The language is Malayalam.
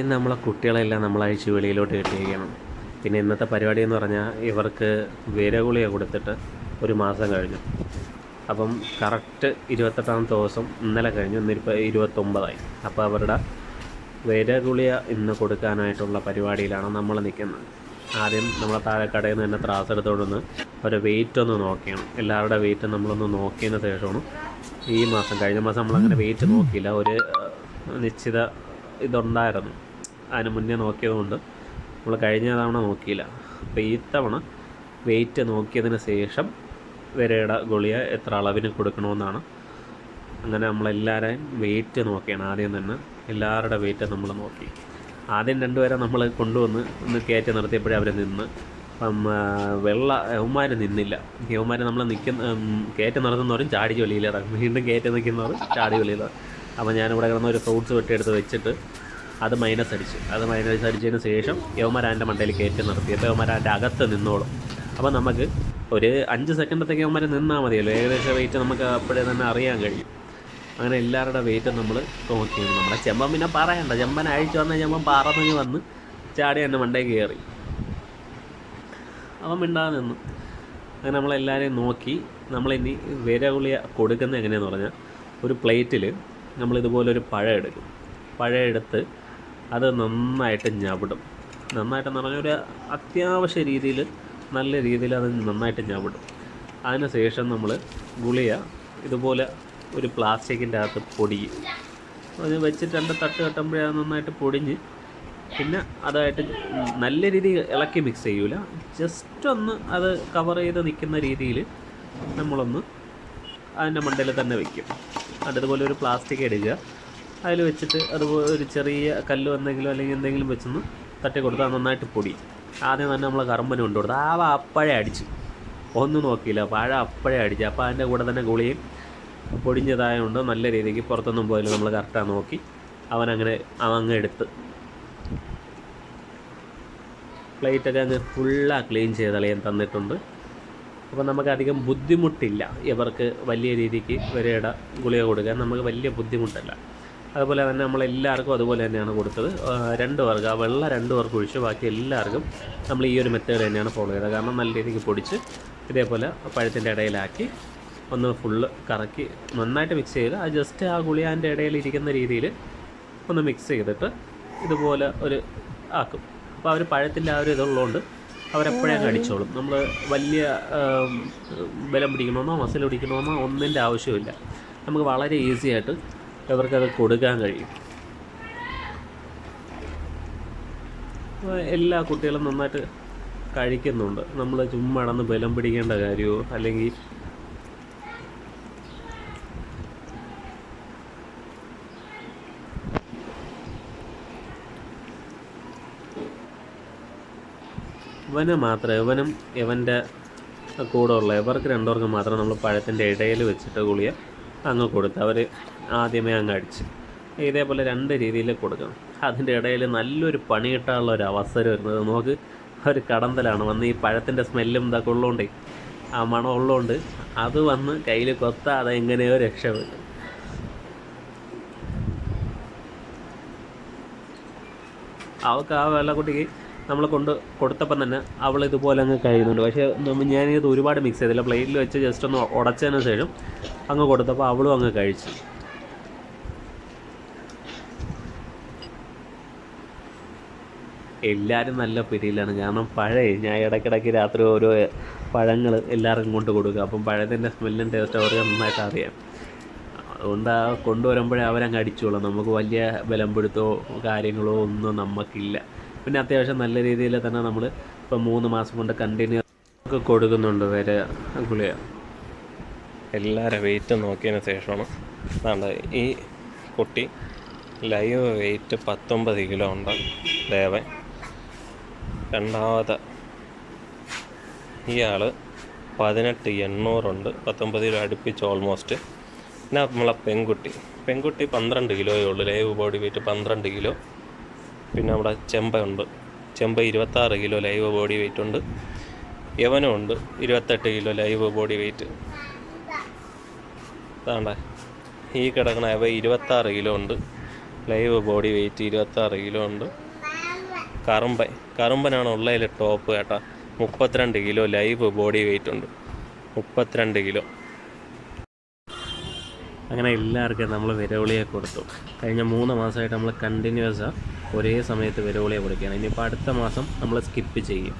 ഇന്ന് നമ്മളെ കുട്ടികളെല്ലാം നമ്മൾ അഴിച്ച് വെളിയിലോട്ട് കെട്ടിയിരിക്കണം. പിന്നെ ഇന്നത്തെ പരിപാടി എന്ന് പറഞ്ഞാൽ ഇവർക്ക് വിരഗുളിക കൊടുത്തിട്ട് ഒരു മാസം കഴിഞ്ഞു. അപ്പം കറക്റ്റ് ഇരുപത്തെട്ടാമത്തെ ദിവസം ഇന്നലെ കഴിഞ്ഞു ഇന്നിപ്പോൾ ഇരുപത്തൊമ്പതായി. അപ്പോൾ അവരുടെ വിരഗുളിക ഇന്ന് കൊടുക്കാനായിട്ടുള്ള പരിപാടിയിലാണ് നമ്മൾ നിൽക്കുന്നത്. ആദ്യം നമ്മളെ താഴെ കടയിൽ നിന്ന് തന്നെ ത്രാസ് എടുത്തോണ്ടൊന്ന് അവരുടെ വെയിറ്റ് ഒന്ന് നോക്കിയാണ്. എല്ലാവരുടെ വെയിറ്റ് നമ്മളൊന്ന് നോക്കിയതിന് ശേഷമാണ് ഈ മാസം കഴിഞ്ഞ മാസം നമ്മളങ്ങനെ വെയിറ്റ് നോക്കിയില്ല. ഒരു നിശ്ചിത ഇതുണ്ടായിരുന്നു. അതിന് മുന്നേ നോക്കിയതുകൊണ്ട് നമ്മൾ കഴിഞ്ഞ തവണ നോക്കിയില്ല. അപ്പോൾ ഈ തവണ വെയിറ്റ് നോക്കിയതിന് ശേഷം വിരയുടെ ഗുളിക എത്ര അളവിന് കൊടുക്കണമെന്നാണ്. അങ്ങനെ നമ്മളെല്ലാവരെയും വെയിറ്റ് നോക്കിയാണ്. ആദ്യം തന്നെ എല്ലാവരുടെ വെയിറ്റ് നമ്മൾ നോക്കി. ആദ്യം രണ്ടുപേരെ നമ്മൾ കൊണ്ടുവന്ന് ഒന്ന് കയറ്റി നിർത്തിയപ്പോഴേ അവർ നിന്ന്. അപ്പം വെള്ള യവന്മാർ നിന്നില്ല. യവന്മാർ നമ്മൾ നിൽക്കുന്ന കയറ്റി നിർത്തുന്നവരും ചാടി വെളിയിലിറങ്ങും വീണ്ടും കയറ്റി നിൽക്കുന്നവർ ചാടി വെളിയിലിറങ്ങും അപ്പോൾ ഞാനിവിടെ കിടന്ന ഒരു ഫ്രൂട്ട്സ് വെട്ടിയെടുത്ത് വെച്ചിട്ട് അത് മൈനസ് അടിച്ചു. അത് മൈനസ് അടിച്ചതിന് ശേഷം യവന്മാർ അതിന്റെ മണ്ടയിൽ കയറ്റി നിർത്തി അപ്പോൾ യവന്മാർ അതിന്റെ അകത്ത് നിന്നോളും. അപ്പോൾ നമുക്ക് ഒരു അഞ്ച് സെക്കൻഡത്തേക്ക് യവന്മാർ നിന്നാൽ മതിയല്ലോ. ഏകദേശം വെയിറ്റ് നമുക്ക് അപ്പോഴേ തന്നെ അറിയാൻ കഴിയും. അങ്ങനെ എല്ലാവരുടെ വെയിറ്റും നമ്മൾ നോക്കിയിരുന്നു നമ്മുടെ ചെമ്പൻ പിന്നെ പറയണ്ട. ചെമ്പൻ അഴിച്ചു വന്ന ചെമ്പൻ പറന്ന് വന്ന് ചാടി എന്റെ മണ്ടയിൽ കയറി. അവൻ മിണ്ടാതെ നിന്നു. അങ്ങനെ നമ്മളെല്ലാവരെയും നോക്കി. നമ്മളിനി വിരഗുളിയ കൊടുക്കുന്നത് എങ്ങനെയാണെന്ന് പറഞ്ഞാൽ ഒരു പ്ലേറ്റിൽ നമ്മളിതുപോലെ ഒരു പഴം എടുക്കും പഴം എടുത്ത് അത് നന്നായിട്ട് ഞവിടും. നന്നായിട്ടെന്ന് പറഞ്ഞാൽ ഒരു അത്യാവശ്യ രീതിയിൽ നല്ല രീതിയിൽ അത് നന്നായിട്ട് ഞവിടും. അതിന് ശേഷം നമ്മൾ ഗുളിയ ഇതുപോലെ ഒരു പ്ലാസ്റ്റിക്കിന്റെ അകത്ത് പൊടിയും. അത് വെച്ചിട്ട് രണ്ട് തട്ട് കെട്ടുമ്പോഴേ നന്നായിട്ട് പൊടിഞ്ഞ് പിന്നെ അതായിട്ട് നല്ല രീതിയിൽ ഇളക്കി മിക്സ് ചെയ്യൂല. ജസ്റ്റ് ഒന്ന് അത് കവർ ചെയ്ത് നിൽക്കുന്ന രീതിയിൽ നമ്മളൊന്ന് അതിന്റെ മണ്ടയിൽ തന്നെ വെക്കും. അതുപോലെ ഒരു പ്ലാസ്റ്റിക് എടുക്കുക. അതിൽ വെച്ചിട്ട് അതുപോലെ ഒരു ചെറിയ കല്ല് എന്തെങ്കിലും അല്ലെങ്കിൽ എന്തെങ്കിലും വെച്ചൊന്ന് തട്ടി കൊടുത്താൽ നന്നായിട്ട് പൊടി. ആദ്യം തന്നെ നമ്മൾ കറമ്പന് കൊണ്ടു കൊടുത്തു ആ അപ്പഴേ അടിച്ചു. ഒന്നും നോക്കിയില്ല. പഴ അപ്പഴേ അടിച്ചു. അപ്പോൾ അതിന്റെ കൂടെ തന്നെ ഗുളിയും പൊടിഞ്ഞതായതുകൊണ്ട് നല്ല രീതിക്ക് പുറത്തൊന്നും പോയില്ല. നമ്മൾ കറക്റ്റാണ് നോക്കി അവൻ അങ്ങ് എടുത്ത്. പ്ലേറ്റൊക്കെ അങ്ങ് ഫുള്ളാ ക്ലീൻ ചെയ്ത് തന്നിട്ടുണ്ട്. അപ്പോൾ നമുക്ക് അധികം ബുദ്ധിമുട്ടില്ല ഇവർക്ക് വലിയ രീതിക്ക് വരയുടെ ഗുളിക കൊടുക്കാൻ. നമുക്ക് വലിയ ബുദ്ധിമുട്ടല്ല. അതുപോലെ തന്നെ നമ്മളെല്ലാവർക്കും അതുപോലെ തന്നെയാണ് കൊടുത്തത്. രണ്ട് പേർക്ക് ആ വെള്ള രണ്ട് പേർക്ക് ഒഴിച്ച് ബാക്കി എല്ലാവർക്കും നമ്മൾ ഈ ഒരു മെത്തേഡ് തന്നെയാണ് ഫോളോ ചെയ്തത്. കാരണം നല്ല രീതിക്ക് പൊടിച്ച് ഇതേപോലെ പഴത്തിന്റെ ഇടയിലാക്കി ഒന്ന് ഫുള്ള് കറക്കി നന്നായിട്ട് മിക്സ് ചെയ്ത് ആ ജസ്റ്റ് ആ ഗുളിയാന്റെ ഇടയിൽ ഇരിക്കുന്ന രീതിയിൽ ഒന്ന് മിക്സ് ചെയ്തിട്ട് ഇതുപോലെ ഒരു ആക്കും. അപ്പോൾ അവർ പഴത്തിന്റെ ആ ഒരു ഇതുള്ളതുകൊണ്ട് അവരെപ്പോഴേ കടിച്ചോളും നമ്മൾ വലിയ ബലം പിടിക്കണമെന്നോ മസിൽ പിടിക്കണമെന്നോ ഒന്നിന്റെ ആവശ്യമില്ല നമുക്ക് വളരെ ഈസി ആയിട്ട് ഇവർക്കത് കൊടുക്കാൻ കഴിയും. എല്ലാ കുട്ടികളും നന്നായിട്ട് കഴിക്കുന്നുണ്ട്. നമ്മൾ ചുമ്മാ നടന്ന് ബലം പിടിക്കേണ്ട കാര്യമോ അല്ലെങ്കിൽ ഇവന് മാത്രം ഇവനും ഇവന്റെ കൂടെ ഉള്ള ഇവർക്ക് രണ്ടുപേർക്കും മാത്രം നമ്മൾ പഴത്തിന്റെ ഇടയിൽ വെച്ചിട്ട് ഗുളിയ അങ്ങ് കൊടുത്ത് അവർ ആദ്യമേ അങ്ങ് അടിച്ച്. ഇതേപോലെ രണ്ട് രീതിയിൽ കൊടുക്കണം. അതിന്റെ ഇടയിൽ നല്ലൊരു പണി കിട്ടാനുള്ള ഒരു അവസരം വരുന്നത് നമുക്ക് ഒരു കടന്തലാണ്. വന്ന് ഈ പഴത്തിന്റെ സ്മെല്ലും ഇതൊക്കെ ഉള്ളതുകൊണ്ടേ ആ മണം ഉള്ളതുകൊണ്ട് അത് വന്ന് കയ്യിൽ കൊത്താതെ എങ്ങനെയോ രക്ഷപ്പെടും അവൾക്ക് ആ വെള്ളക്കുട്ടിക്ക് നമ്മൾ കൊണ്ട് കൊടുത്തപ്പം തന്നെ അവൾ ഇതുപോലെ അങ്ങ് കഴിയുന്നുണ്ട്. പക്ഷേ ഞാനിത് ഒരുപാട് മിക്സ് ചെയ്തില്ല. പ്ലേറ്റിൽ വെച്ച് ജസ്റ്റ് ഒന്ന് ഉടച്ചതിന് ശേഷം അങ്ങ് കൊടുത്തപ്പോൾ അവളും അങ്ങ് കഴിച്ചു. എല്ലാവരും നല്ല പിരിയിലാണ് കാരണം പഴയ ഞാൻ ഇടയ്ക്കിടയ്ക്ക് രാത്രി ഓരോ പഴങ്ങൾ എല്ലാവർക്കും കൊണ്ട് കൊടുക്കുക അപ്പം പഴത്തിന്റെ സ്മെല്ലും ടേസ്റ്റും അവർക്ക് നന്നായിട്ട് അറിയാം. അതുകൊണ്ട് ആ കൊണ്ടുവരുമ്പോഴേ അവരങ്ങ് അടിച്ചോളാം. നമുക്ക് വലിയ ബലം പിടുത്തോ കാര്യങ്ങളോ ഒന്നും നമുക്കില്ല പിന്നെ അത്യാവശ്യം നല്ല രീതിയിൽ തന്നെ നമ്മൾ ഇപ്പം മൂന്ന് മാസം കൊണ്ട് കണ്ടിന്യൂ ഒക്കെ കൊടുക്കുന്നുണ്ട് വരെ ഗുളിക എല്ലാവരും വെയിറ്റ് നോക്കിയതിന് ശേഷമാണ്. അതാണ്ട് ഈ കുട്ടി ലൈവ് വെയിറ്റ് പത്തൊമ്പത് കിലോ ഉണ്ട് ദേവൻ. രണ്ടാമത്തെ ഇയാൾ പതിനെട്ട് എണ്ണൂറുണ്ട് പത്തൊമ്പത് കിലോ അടുപ്പിച്ച് ഓൾമോസ്റ്റ് പിന്നെ നമ്മളെ പെൺകുട്ടി. പെൺകുട്ടി പന്ത്രണ്ട് കിലോയേ ഉള്ളൂ. ലൈവ് ബോഡി വെയിറ്റ് പന്ത്രണ്ട് കിലോ. പിന്നെ നമ്മുടെ ചെമ്പയുണ്ട് ചെമ്പ ഇരുപത്താറ് കിലോ ലൈവ് ബോഡി വെയിറ്റ് ഉണ്ട്. യവനും ഉണ്ട്. ഇരുപത്തെട്ട് കിലോ ലൈവ് ബോഡി വെയിറ്റ് അതാണ്ടേ ഈ കിടക്കണ അവ ഇരുപത്താറ് കിലോ ഉണ്ട്. ലൈവ് ബോഡി വെയിറ്റ് ഇരുപത്താറ് കിലോ ഉണ്ട്. കറുമ്പൻ. കറുമ്പനാണ് ഉള്ളതിൽ ടോപ്പ് കേട്ടോ. മുപ്പത്തിരണ്ട് കിലോ ലൈവ് ബോഡി വെയിറ്റ് ഉണ്ട്. മുപ്പത്തിരണ്ട് കിലോ. അങ്ങനെ എല്ലാവർക്കും നമ്മൾ വിരവിളിയെ കൊടുത്തു. കഴിഞ്ഞ മൂന്ന് മാസമായിട്ട് നമ്മൾ കണ്ടിന്യൂസ് ഒരേ സമയത്ത് വിരവിളിയെ കൊടുക്കുകയാണ് ഇനിയിപ്പോൾ അടുത്ത മാസം നമ്മൾ സ്കിപ്പ് ചെയ്യും.